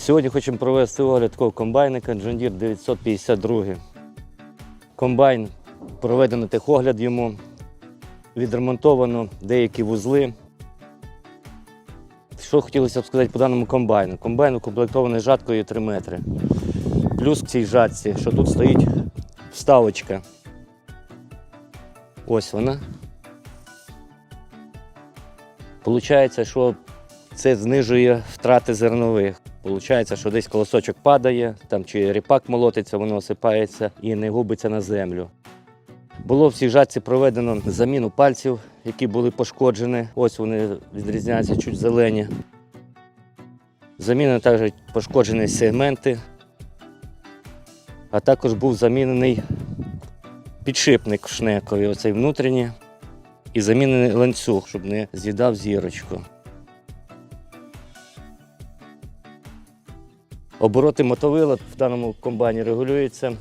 Сьогодні хочемо провести огляд такого комбайника John Deere 952. Комбайн проведено техогляд йому, відремонтовано деякі вузли. Що хотілося б сказати по даному комбайну? Комбайн укомплектований жаткою 3 метри. Плюс в цій жатці, що тут стоїть вставочка. Ось вона. Получається, що це знижує втрати зернових. Получається, що десь колосочок падає, там чи ріпак молотиться, воно осипається і не губиться на землю. Було в цій жатці проведено заміну пальців, які були пошкоджені. Ось вони відрізняються чуть зелені. Замінені також пошкоджені сегменти, а також був замінений підшипник в шнекові, оцей внутрішній, і замінений ланцюг, щоб не з'їдав зірочку. Обороти мотовила в даному комбайні регулюються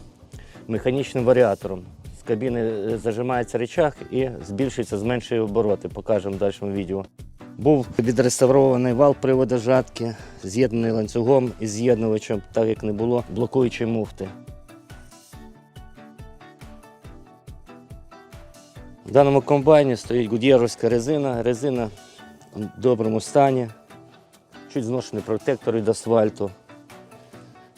механічним варіатором. З кабіни е, зажимається речах і збільшується, зменшує обороти. Покажемо в дальшому відео. Був відреставрований вал приводу жатки, з'єднаний ланцюгом і з'єднувачем, так як не було блокуючої муфти. В даному комбайні стоїть гудєровська резина. Резина в доброму стані, чуть зношений протектор від асфальту.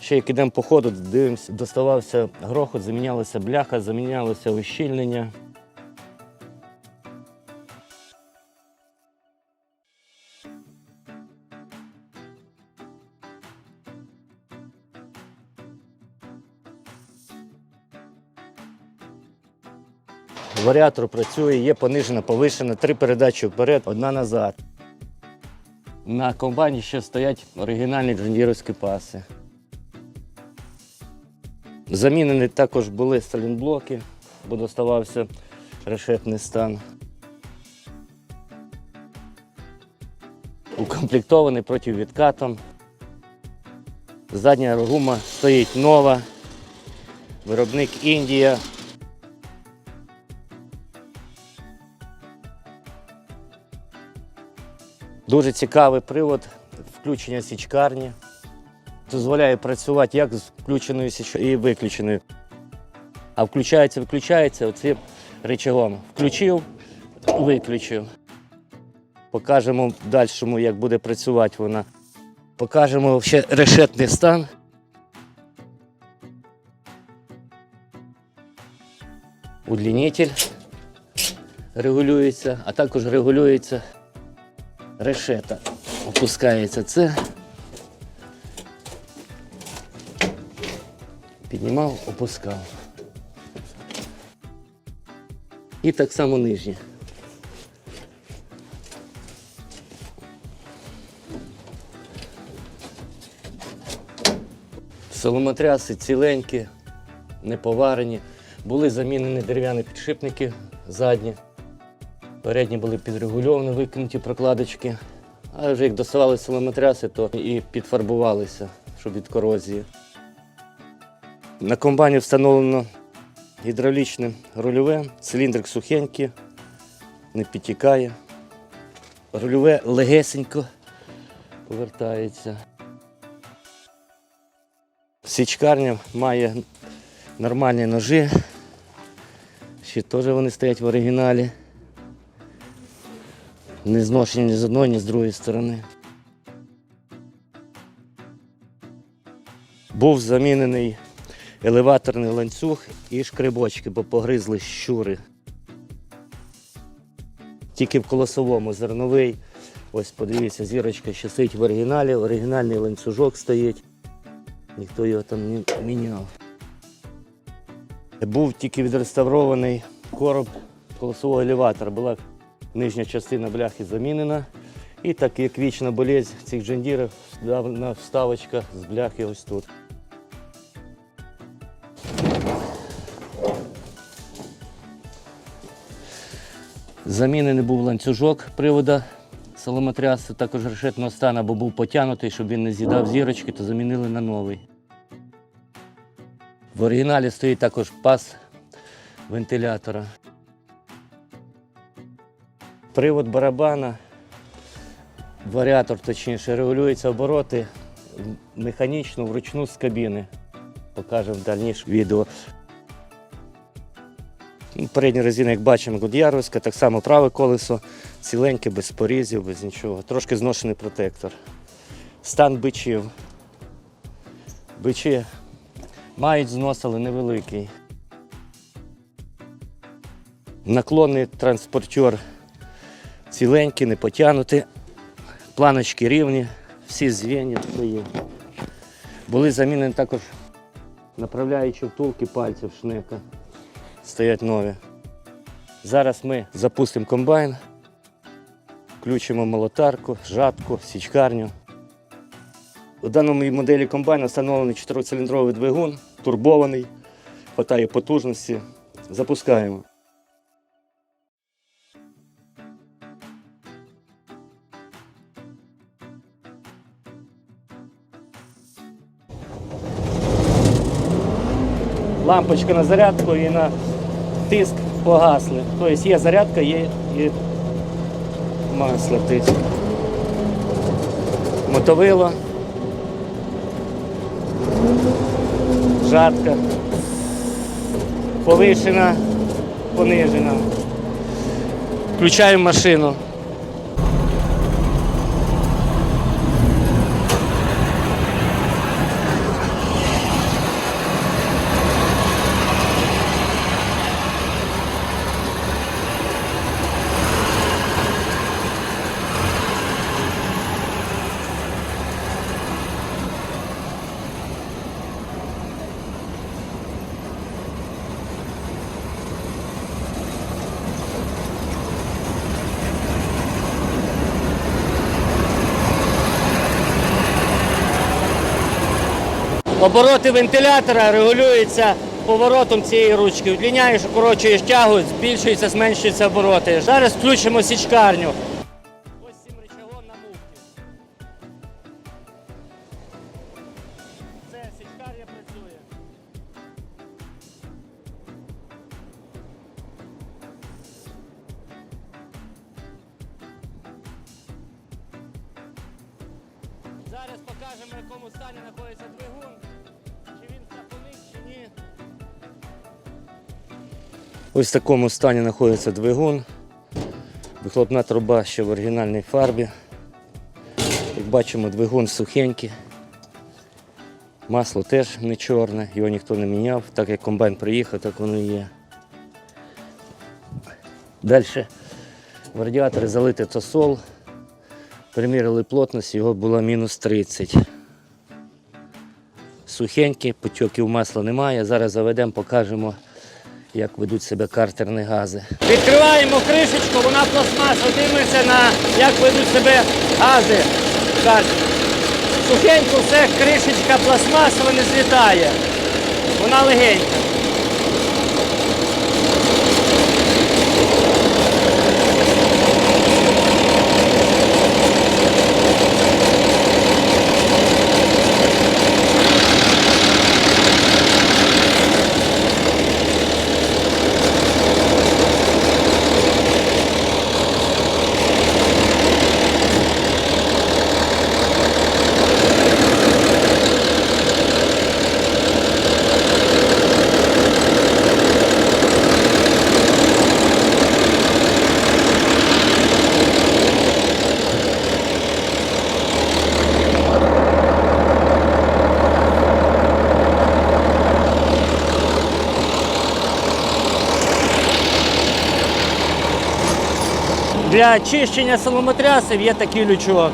Ще як ідемо по ходу, дивимося, доставався грохот, замінялася бляха, замінялося ущільнення. Варіатор працює, є понижена, повишена, три передачі вперед, одна назад. На комбайні ще стоять оригінальні джундіровські паси. Замінені також були сталінблоки, бо доставався решетний стан. Укомплектований противідкатом. Задня гума стоїть нова. Виробник Індія. Дуже цікавий привод включення січкарні. Дозволяє працювати як з включеною і виключеною. А включається, виключається оцим рычагом. Включив, виключив. Покажемо в дальшому, як буде працювати вона. Покажемо ще решетний стан. Удлінитель регулюється, а також регулюється решета. Опускається це. Піднімав, опускав. І так само нижнє. Соломотряси ціленькі, не поварені. Були замінені дерев'яні підшипники задні. Передні були підрегульовані, викинуті прокладочки. А вже як доставали соломотряси, то і підфарбувалися, щоб від корозії. На комбайні встановлено гідравлічне рульове, циліндрик сухенький, не підтікає. Рульове легесенько повертається. Січкарня має нормальні ножі. Ще теж вони стоять в оригіналі. Не зношені ні з одної, ні з другої сторони. Був замінений елеваторний ланцюг і шкребочки, бо погризли щури. Тільки в колосовому зерновий. Ось подивіться, зірочка ще стоїть в оригіналі, оригінальний ланцюжок стоїть. Ніхто його там не міняв. Був тільки відреставрований короб колосового елеватора. Була нижня частина бляхи замінена. І так як вічна болезнь цих джендірів, вставочка з бляхи ось тут. Замінений був ланцюжок привода соломотрясу, також решетного стану, бо був потягнутий, щоб він не з'їдав зірочки, то замінили на новий. В оригіналі стоїть також пас вентилятора. Привод барабана, варіатор точніше, регулюються обороти механічну вручну з кабіни. Покажемо в дальнішому відео. Передня резина, як бачимо, Гуд'яровська, так само праве колесо, ціленьке, без порізів, без нічого. Трошки зношений протектор. Стан бичів. Бичі мають знос, але невеликий. Наклонний транспортер ціленький, не потягнутий. Планочки рівні, всі звіння свої. Були замінені також направляючі втулки пальців шнека. Стоять нові. Зараз ми запустимо комбайн, включимо молотарку, жатку, січкарню. У даному моделі комбайна встановлений 4-циліндровий двигун, турбований, хватає потужності. Запускаємо. Лампочка на зарядку і на тиск погасли. Тобто є зарядка, є і масло тиск. Мотовило. жатка, повишена, понижена. Включаємо машину. Обороти вентилятора регулюються поворотом цієї ручки. Удлиняєш, укорочуєш тягу, збільшується, зменшуються обороти. Зараз включимо січкарню. Ось цим рычагом на муфті. Все, січкарня працює. Зараз покажемо, в якому стані знаходиться двигун. Ось в такому стані знаходиться двигун. Вихлопна труба ще в оригінальній фарбі. Як бачимо, двигун сухенький. Масло теж не чорне, його ніхто не міняв. Так як комбайн приїхав, так воно і є. Далі в радіаторі залити тосол. Приміряли плотність, його було мінус 30. Сухенькі, потьоків масла немає. Зараз заведемо, покажемо, як ведуть себе картерні гази. Відкриваємо кришечку, вона пластмаса, дивимося на як ведуть себе гази. Сухенько все, кришечка пластмасова не злітає. Вона легенька. Для очищення соломотрясів є такий лючок.